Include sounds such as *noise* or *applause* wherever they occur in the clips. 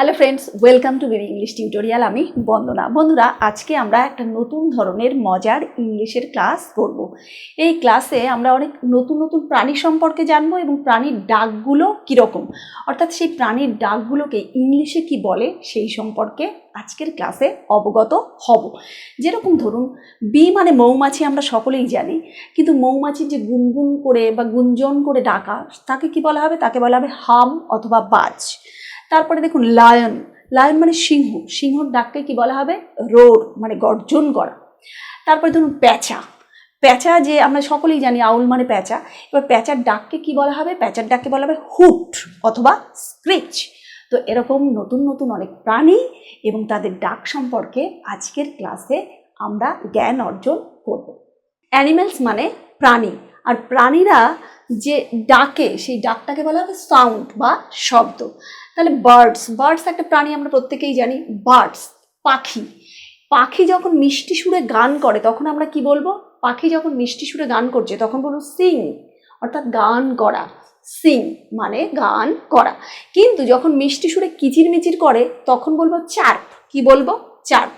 Hello friends welcome to baby English tutorial আমি বন্দনা। বন্ধুরা, আজকে আমরা একটা নতুন ধরনের মজার ইংলিশের ক্লাস করব। এই ক্লাসে আমরা অনেক নতুন নতুন প্রাণী সম্পর্কে জানব এবং প্রাণীর ডাকগুলো কীরকম। অর্থাৎ সেই প্রাণীর ডাকগুলোকে ইংলিশে কি বলে সেই সম্পর্কে আজকের ক্লাসে অবগত হব। যেরকম ধরুন, বি মানে মৌমাছি আমরা সকলেই জানি, কিন্তু মৌমাছির যে গুনগুন করে বা গুঞ্জন করে ডাকা, তাকে কি বলা হবে? তাকে বলা হবে হাম অথবা বাজ। তারপরে দেখুন লায়ন লায়ন মানে সিংহ। সিংহর ডাককে কি বলা হবে? রোর মানে গর্জন করা। তারপরে ধরুন, প্যাঁচা। প্যাঁচা যে আমরা সকলেই জানি, আউল মানে প্যাঁচা। এবার প্যাঁচার ডাককে কি বলা হবে? প্যাঁচার ডাককে বলা হবে হুট অথবা স্ক্রিচ তো এরকম নতুন নতুন অনেক প্রাণী এবং তাদের ডাক সম্পর্কে আজকের ক্লাসে আমরা জ্ঞান অর্জন করব। অ্যানিমেলস মানে প্রাণী। আর প্রাণীরা যে ডাকে, সেই ডাকটাকে বলা হবে সাউন্ড বা শব্দ। তাহলে বার্ডস বার্ডস একটা প্রাণী আমরা প্রত্যেকেই জানি বার্ডস পাখি। পাখি যখন মিষ্টি সুরে গান করে, তখন আমরা কি বলব? পাখি যখন মিষ্টি সুরে গান করছে, তখন বলব সিং অর্থাৎ গান করা। সিং মানে গান করা। কিন্তু যখন মিষ্টি সুরে কিচিরমিচির করে, তখন বলব চার্প কি বলব? চার্প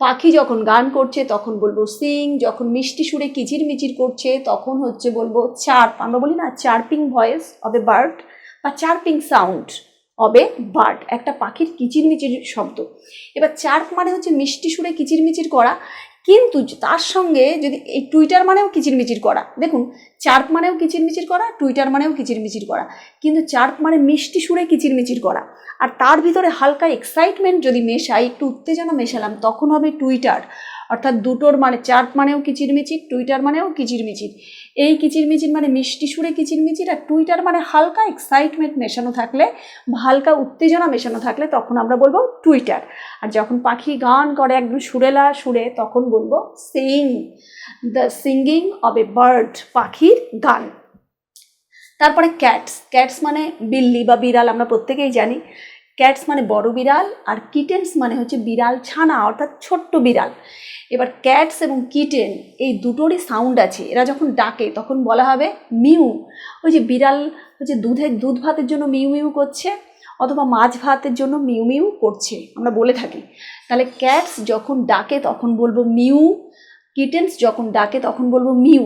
পাখি যখন গান করছে, তখন বলব সিং, যখন মিষ্টি সুরে কিচির মিচির করছে, তখন হচ্ছে বলব চার্প, আমরা বলি না chirping voice of a bird বা chirping sound of a bird একটা পাখির কিচিরমিচির শব্দ। এবার চার্প মানে হচ্ছে মিষ্টি সুরে কিচিরমিচির করা কিন্তু তার সঙ্গে যদি এই টুইটার মানেও কিচিরমিচির করা। দেখুন, চার্প মানেও কিচিরমিচির করা, টুইটার মানেও কিচিরমিচির করা। কিন্তু চার্প মানে মিষ্টি সুরে কিচিরমিচির করা। আর তার ভিতরে হালকা এক্সাইটমেন্ট যদি মেশাই, একটু উত্তেজনা মেশালাম, তখন হবে টুইটার। অর্থাৎ দুটোর মানে চার্প মানেও কিচিরমিচির টুইটার মানেও কিচিরমিচির। এই কিচিরমিচির মানে মিষ্টি সুরে কিচিরমিচির আর টুইটার মানে হালকা এক্সাইটমেন্ট মেশানো থাকলে, হালকা উত্তেজনা মেশানো থাকলে তখন আমরা বলব টুইটার আর যখন পাখি গান করে একদম সুরেলা সুরে, তখন বলব sing the singing of a bird পাখির গান। তারপরে ক্যাটস ক্যাটস মানে বিল্লি বা বিড়াল আমরা প্রত্যেকেই জানি। ক্যাটস মানে বড় বিড়াল আর কিটেন্স মানে হচ্ছে বিড়াল ছানা, অর্থাৎ ছোট্ট বিড়াল। এবার ক্যাটস এবং কিটেন এই দুটোরই সাউন্ড আছে। এরা যখন ডাকে তখন বলা হবে মিউ। ওই যে বিড়াল হচ্ছে দুধের, দুধ ভাতের জন্য মিউ মিউ করছে অথবা মাছ ভাতের জন্য মিউ মিউ করছে, আমরা বলে থাকি। তাহলে ক্যাটস যখন ডাকে তখন বলব মিউ, কিটেন্স যখন ডাকে তখন বলব মিউ।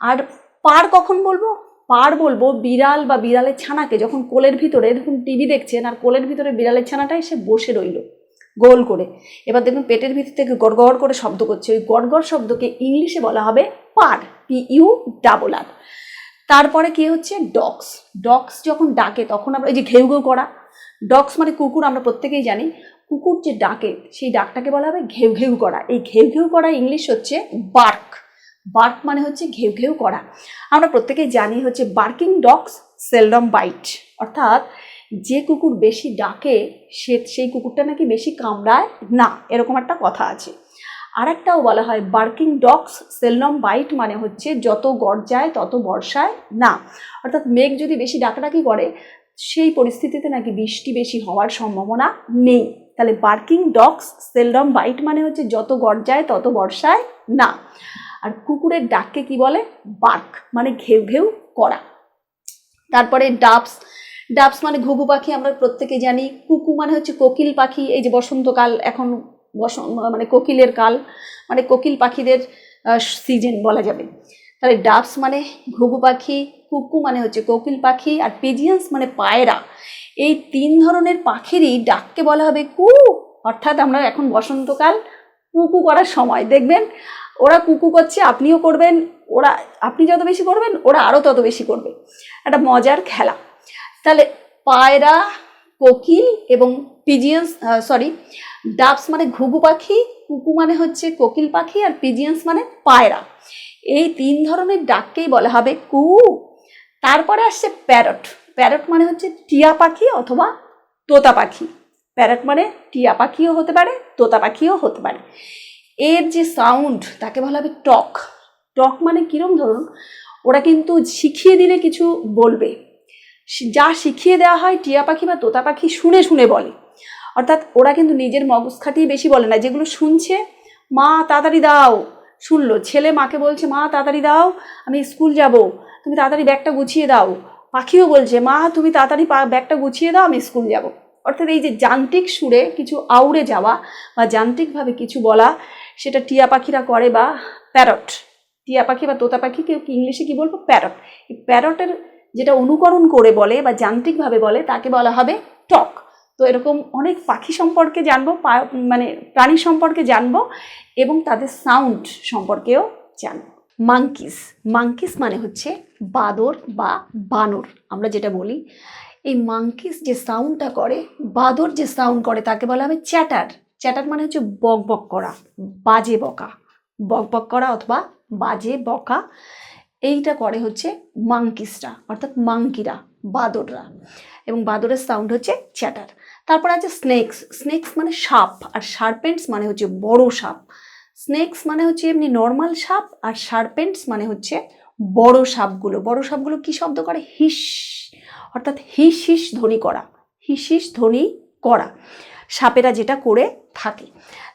আর পার কখন বলব? পার বলব বিড়াল বা বিড়ালের ছানাকে যখন কোলের ভিতরে, দেখুন টিভি দেখছেন আর কোলের ভিতরে বিড়ালের ছানাটা এসে বসে রইল, গোল করে। এবার দেখুন পেটের ভিতর থেকে গড়গড় করে শব্দ করছে। ওই গড়গড় শব্দকে ইংলিশে বলা হবে purr p u double r তারপরে কি হচ্ছে? ডগস। ডগস যখন ডাকে, তখন আমরা, এই যে ঘেউ ঘেউ করা, ডগস মানে কুকুর, আমরা প্রত্যেকেই জানি। কুকুর যে ডাকে, সেই ডাকটাকে বলা হবে ঘেউ ঘেউ করা। এই ঘেউ ঘেউ করা ইংলিশ হচ্ছে বার্ক। বার্ক মানে হচ্ছে ঘেউ ঘেউ করা। আমরা প্রত্যেকেই জানি হচ্ছে বার্কিং ডগস সেলডম বাইট। অর্থাৎ যে কুকুর বেশি ডাকে, সে, সেই কুকুরটা নাকি বেশি কামড়ায়? না, এরকম একটা কথা আছে। আর একটাও বলা হয় বার্কিং ডগস সেলডম বাইট মানে হচ্ছে যত গরজায়, তত বর্ষায়? না। অর্থাৎ মেঘ যদি বেশি ডাকাডাকি করে, সেই পরিস্থিতিতে নাকি বৃষ্টি বেশি হওয়ার সম্ভাবনা নেই। তাহলে বার্কিং ডগস সেলডম বাইট মানে হচ্ছে যত গরজায়, তত বর্ষায়? না। আর কুকুরের ডাককে কি বলে? বার্ক মানে ঘেউ ঘেউ করা। তারপরে ডাবস ডাবস মানে ঘুঘু পাখি আমরা প্রত্যেকে জানি। কুকু মানে হচ্ছে কোকিল পাখি, এই যে বসন্তকাল, এখন বস মানে কোকিলের কাল মানে কোকিল পাখিদের সিজন বলা যাবে। তাহলে ডাবস মানে ঘুঘু পাখি, কুকু মানে হচ্ছে কোকিল পাখি, আর পিজিয়ান্স মানে পায়রা। এই তিন ধরনের পাখিরই ডাককে বলা হবে কু, অর্থাৎ আমরা এখন বসন্তকাল কুকু করার সময়। দেখবেন ওরা কুকু করছে, আপনিও করবেন, ওরা, আপনি যত বেশি করবেন, ওরা আরও তত বেশি করবে। একটা মজার খেলা। তাহলে পায়রা কোকিল এবং পিজিয়ান্স সরি ডাবস মানে ঘুঘু পাখি, কুকু মানে হচ্ছে কোকিল পাখি আর পিজিয়ান্স মানে পায়রা। এই তিন ধরনের ডাককেই বলা হবে কু। তারপরে আসছে প্যারট। প্যারট মানে হচ্ছে টিয়া পাখি অথবা তোতা পাখি। প্যারট মানে টিয়া পাখিও হতে পারে, তোতা পাখিও হতে পারে। এর যে সাউন্ড তাকে বলা হবে টক। টক মানে কীরম ধরুন, ওরা কিন্তু শিখিয়ে দিলে কিছু বলবে। যা শিখিয়ে দেওয়া হয় টিয়া পাখি বা তোতা পাখি শুনে শুনে বলে। অর্থাৎ ওরা কিন্তু নিজের মগজ খাটিয়ে বেশি বলে না, যেগুলো শুনছে, মা, তাড়াতাড়ি দাও। শুনলো, ছেলে মাকে বলছে, মা, তাড়াতাড়ি দাও, আমি স্কুল যাব, তুমি তাড়াতাড়ি ব্যাগটা গুছিয়ে দাও। পাখিও বলছে, মা, তুমি তাড়াতাড়ি ব্যাগটা গুছিয়ে দাও, আমি স্কুল যাব। অর্থাৎ এই যে যান্ত্রিক সুরে কিছু আউড়ে যাওয়া বা যান্ত্রিকভাবে কিছু বলা সেটা টিয়া পাখিরা করে বা প্যারট। টিয়া পাখি বা তোতা পাখিকে ইংলিশে কি বলব? প্যারট। এই প্যারটের যেটা অনুকরণ করে বলে বা যান্ত্রিকভাবে বলে তাকে বলা হবে টক। তো এরকম অনেক পাখি সম্পর্কে জানব মানে প্রাণী সম্পর্কে জানব এবং তাদের সাউন্ড সম্পর্কেও জানব। মাঙ্কিস মাঙ্কিস মানে হচ্ছে বাদর বা বানর, আমরা যেটা বলি। এই মাঙ্কিস যে সাউন্ডটা করে, বাদর যে সাউন্ড করে, তাকে বলা হবে চ্যাটার। চ্যাটার মানে হচ্ছে বক বক করা, বাজে বকা। বক বক করা অথবা বাজে বকা, এইটা করে হচ্ছে মাঙ্কিসরা, অর্থাৎ মাংকিরা বাদররা। এবং বাদরের সাউন্ড হচ্ছে চ্যাটার। তারপর আছে স্নেকস স্নেকস মানে সাপ, আর শার্পেন্টস মানে হচ্ছে বড় সাপ। স্নেক্স মানে হচ্ছে এমনি নর্মাল সাপ, আর শার্পেন্টস মানে হচ্ছে বড় সাপগুলো। বড় সাপগুলো কি শব্দ করে? হিস, অর্থাৎ হিস হিস ধ্বনি করা, হিস হিস ধ্বনি করা। সাপেরা যেটা করে থাকে।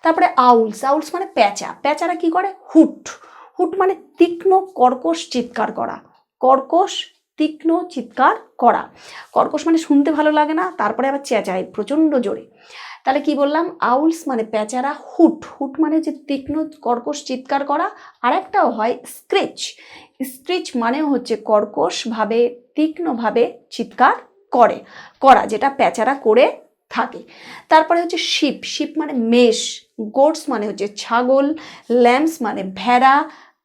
তারপরে আউলস আউলস মানে প্যাঁচা। প্যাঁচারা কি করে? হুট। হুট মানে তীক্ষ্ণ কর্কশ চিৎকার করা। কর্কশ তীক্ষ্ণ চিৎকার করা। কর্কশ মানে শুনতে ভালো লাগে না, তারপরে আবার চেঁচায় প্রচণ্ড জোরে। তাহলে কি বললাম? আউলস মানে প্যাঁচারা হুট। হুট মানে যে তীক্ষ্ণ কর্কশ চিৎকার করা। আর একটাও হয় স্ক্রেচ। স্ক্রেচ মানে হচ্ছে কর্কশভাবে তীক্ষ্ণভাবে চিৎকার করে। করা, যেটা প্যাঁচারা করে থাকে। তারপরে হচ্ছে শিপ শিপ মানে মেষ, গোটস মানে হচ্ছে ছাগল, ল্যাম্পস মানে ভেড়া,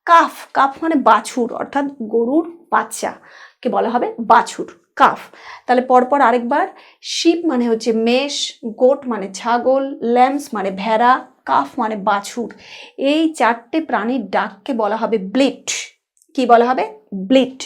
কাফ কাফ মানে বাছুর অর্থাৎ গরুর বাচ্চাকে বলা হবে? বাছুর, কাফ। তাহলে পরপর আরেকবার, শিপ মানে হচ্ছে মেষ, গোট মানে ছাগল, ল্যাম্পস মানে ভেড়া, কাফ মানে বাছুর। এই চারটে প্রাণীর ডাককে বলা হবে ব্লিট। কি বলা হবে? ব্লিট।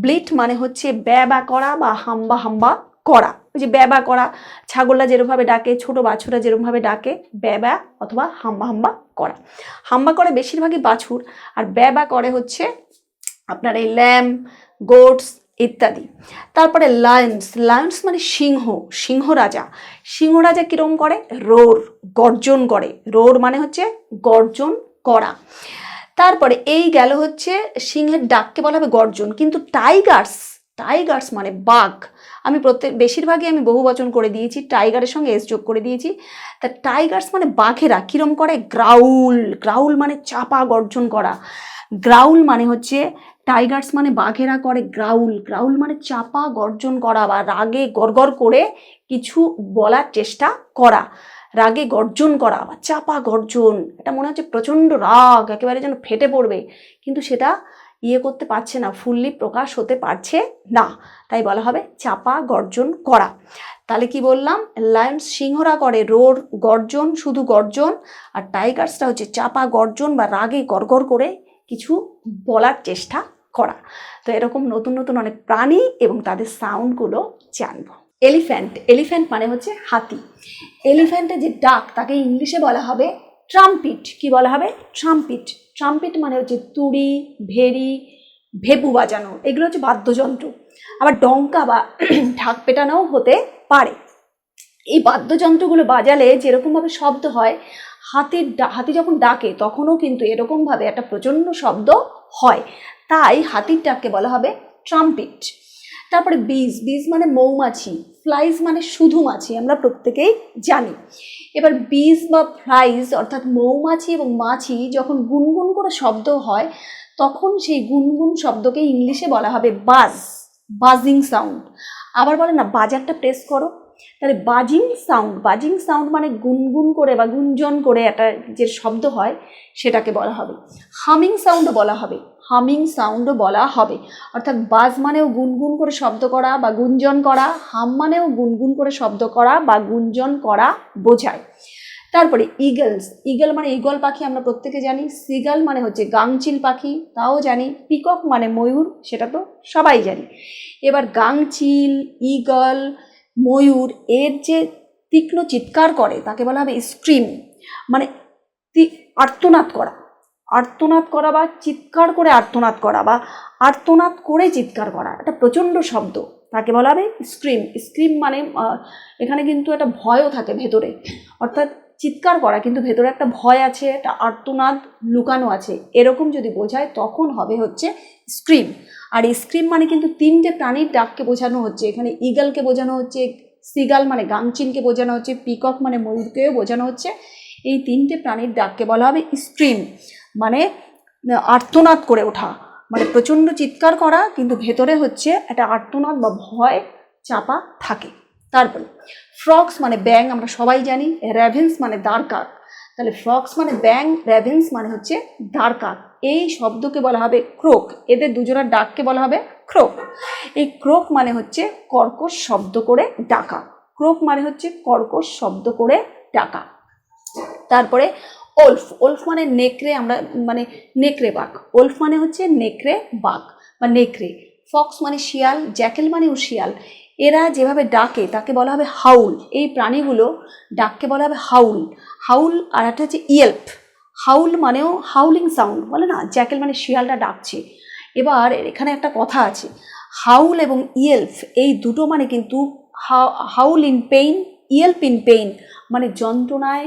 ব্লিট মানে হচ্ছে ব্যবা করা বা হাম্বা হাম্বা করা। ওই যে ব্যবা করা, ছাগলরা যেরমভাবে ডাকে, ছোট বাছুরা যেরমভাবে ডাকে ব্যবা অথবা হাম্বা হাম্বা করা। হাম্বা করে বেশিরভাগই বাছুর, আর ব্যবা করে হচ্ছে আপনার এই ল্যাম, গোটস ইত্যাদি। তারপরে লায়ন্স লায়ন্স মানে সিংহ সিংহ রাজা। সিংহ রাজা কীরকম করে? রোর, গর্জন করে। রোর মানে হচ্ছে গর্জন করা। তারপরে এই গেল হচ্ছে সিংহের ডাককে বলা হবে গর্জন। কিন্তু টাইগার্স টাইগার্স মানে বাঘ। আমি প্রত্যেক, বেশিরভাগই আমি বহু বচন করে দিয়েছি, টাইগারের সঙ্গে এস যোগ করে দিয়েছি। তা টাইগার্স মানে বাঘেরা, কীরম করে? গ্রাউল গ্রাউল মানে চাপা গর্জন করা। গ্রাউল মানে হচ্ছে, টাইগার্স মানে বাঘেরা করে গ্রাউল। গ্রাউল মানে চাপা গর্জন করা বা রাগে গড়গড় করে কিছু বলার চেষ্টা করা। রাগে গর্জন করা বা চাপা গর্জন। এটা মনে হচ্ছে প্রচণ্ড রাগ, একেবারে যেন ফেটে পড়বে। কিন্তু সেটা ইয়ে করতে পারছে না, ফুললি প্রকাশ হতে পারছে না। তাই বলা হবে চাপা গর্জন করা। তাহলে কি বললাম? লায়ন্স সিংহরা করে, রোর গর্জন শুধু গর্জন, আর টাইগার্সটা হচ্ছে চাপা গর্জন বা রাগে গড়গড় করে কিছু বলার চেষ্টা করা। তো এরকম নতুন নতুন অনেক প্রাণী এবং তাদের সাউন্ডগুলো জানব। এলিফ্যান্ট এলিফ্যান্ট মানে হচ্ছে হাতি। এলিফ্যান্টের যে ডাক, তাকে ইংলিশে বলা হবে ট্রাম্পিট কি বলা হবে? ট্রাম্পিট ট্রাম্পিট মানে হচ্ছে তুড়ি, ভেরি ভেপু বাজানো, এগুলো হচ্ছে বাদ্যযন্ত্র। আবার ডঙ্কা বা *clears throat* ঢাক পেটানোও হতে পারে। এই বাদ্যযন্ত্রগুলো বাজালে যেরকমভাবে শব্দ হয় হাতির হাতি যখন ডাকে, তখনও কিন্তু এরকমভাবে একটা প্রচণ্ড শব্দ হয়। তাই হাতির ডাককে বলা হবে ট্রাম্পিট তারপরে বীজ বীজ মানে মৌমাছি ফ্লাইজ মানে শুধু মাছি, আমরা প্রত্যেকেই জানি। এবার বীজ বা ফ্লাইজ অর্থাৎ মৌমাছি এবং মাছি যখন গুনগুন করে শব্দ হয়, তখন সেই গুনগুন শব্দকে ইংলিশে বলা হবে বাজ বাজিং সাউন্ড আবার বলে না, বাজারটা প্রেস করো। তাহলে বাজিং সাউন্ড বাজিং সাউন্ড মানে গুনগুন করে বা গুঞ্জন করে একটা যে শব্দ হয় সেটাকে বলা হবে। হামিং সাউন্ডও বলা হবে, হামিং সাউন্ডও বলা হবে। অর্থাৎ বাজ মানেও গুনগুন করে শব্দ করা বা গুঞ্জন করা, হাম মানেও গুনগুন করে শব্দ করা বা গুঞ্জন করা বোঝায়। তারপরে ইগলস ইগল মানে ইগল পাখি আমরা প্রত্যেকে জানি সিগাল মানে হচ্ছে গাংচিল পাখি, তাও জানি। পিকক মানে ময়ূর, সেটা তো সবাই জানি। এবার গাংচিল ইগল ময়ূর এর যে তীক্ষ্ণ চিৎকার করে, তাকে বলা হবে স্ক্রিম মানে আর্তনাদ করা। আর্তনাদ করা বা চিৎকার করে আর্তনাদ করা বা আর্তনাদ করে চিৎকার করা একটা প্রচণ্ড শব্দ। তাকে বলা হবে স্ক্রিম স্ক্রিম মানে এখানে কিন্তু একটা ভয়ও থাকে ভেতরে। অর্থাৎ চিৎকার করা, কিন্তু ভেতরে একটা ভয় আছে, একটা আর্তনাদ লুকানো আছে। এরকম যদি বোঝায়, তখন হবে হচ্ছে স্ক্রিম আর স্ক্রিম মানে কিন্তু তিনটে প্রাণীর ডাককে বোঝানো হচ্ছে। এখানে ইগলকে বোঝানো হচ্ছে সিগাল মানে গাংচিনকে বোঝানো হচ্ছে পিকক মানে ময়ূরকেও বোঝানো হচ্ছে। এই তিনটে প্রাণীর ডাককে বলা হবে স্ক্রিম মানে আর্তনাদ করে ওঠা। মানে প্রচণ্ড চিৎকার করা, কিন্তু ভেতরে হচ্ছে একটা আর্তনাদ বা ভয় চাপা থাকে। তারপরে ফ্রক্স মানে ব্যাং আমরা সবাই জানি র্যাভেন্স মানে দ্বারকাক। তাহলে ফ্রক্স মানে ব্যাং র্যাভেন্স মানে হচ্ছে দ্বারকাক। এই শব্দকে বলা হবে ক্রোক এদের দুজনের ডাককে বলা হবে ক্রোক এই ক্রোক মানে হচ্ছে কর্কশ শব্দ করে ডাকা। ক্রোক মানে হচ্ছে কর্কশ শব্দ করে ডাকা। তারপরে ওলফ ওলফ মানে নেকড়ে আমরা মানে নেকড়ে বাঘ। ওলফ মানে হচ্ছে নেকড়ে বাঘ বা নেকড়ে। ফক্স মানে শিয়াল জ্যাকেল মানেও শিয়াল। এরা যেভাবে ডাকে, তাকে বলা হবে হাউল। এই প্রাণীগুলো ডাককে বলা হবে হাউল। হাউল আর একটা হচ্ছে ইয়েল্প। হাউল মানেও হাউলিং সাউন্ড, বলে না? জ্যাকেল মানে শিয়ালটা ডাকছে। এবার এখানে একটা কথা আছে। হাউল এবং ইয়েল্প, এই দুটো মানে কিন্তু howl in pain, yelp in pain মানে যন্ত্রণায়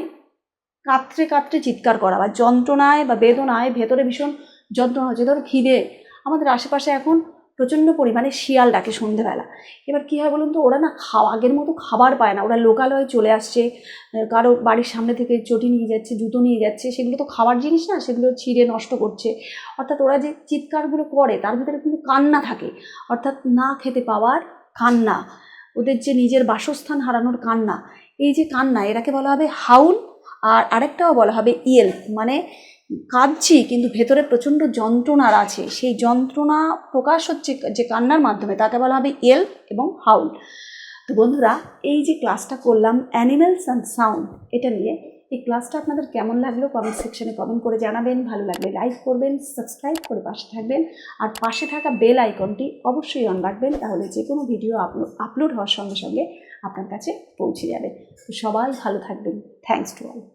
কাতরে কাতরে চিৎকার করা বা যন্ত্রণায় বা বেদনায় ভেতরে ভীষণ যন্ত্রণা, হচ্ছে ধরো খিদে। আমাদের আশেপাশে এখন প্রচণ্ড পরিমাণে শিয়াল ডাকে সন্ধেবেলা। এবার কী হয় বলুন তো, ওরা না খাওয়া আগের মতো খাবার পায় না। ওরা লোকালয়ে চলে আসছে কারও বাড়ির সামনে থেকে চটি নিয়ে যাচ্ছে, জুতো নিয়ে যাচ্ছে, সেগুলো তো খাবার জিনিস না, সেগুলো ছিঁড়ে নষ্ট করছে। অর্থাৎ ওরা যে চিৎকারগুলো করে, তার ভিতরে কিন্তু কান্না থাকে। অর্থাৎ না খেতে পাওয়ার কান্না, ওদের যে নিজের বাসস্থান হারানোর কান্না, এই যে কান্না এটাকে বলা হবে হাউল, আর আরেকটাও বলা হবে ইয়েল মানে কাঁদছি, কিন্তু ভেতরে প্রচণ্ড যন্ত্রণার আছে। সেই যন্ত্রণা প্রকাশ হচ্ছে যে কান্নার মাধ্যমে, তাকে বলা হবে এল এবং হাউল। তো বন্ধুরা, এই যে ক্লাসটা করলাম, অ্যানিমেলস অ্যান্ড সাউন্ড, এটা নিয়ে, এই ক্লাসটা আপনাদের কেমন লাগল কমেন্ট সেকশনে কমেন্ট করে জানাবেন। ভালো লাগলে লাইক করবেন, সাবস্ক্রাইব করে পাশে থাকবেন, আর পাশে থাকা বেল আইকনটি অবশ্যই অন রাখবেন, তাহলে যে কোনো ভিডিও আপলোড হওয়ার সঙ্গে সঙ্গে আপনার কাছে পৌঁছে যাবে। তো সবাই ভালো থাকবেন। Thanks to all.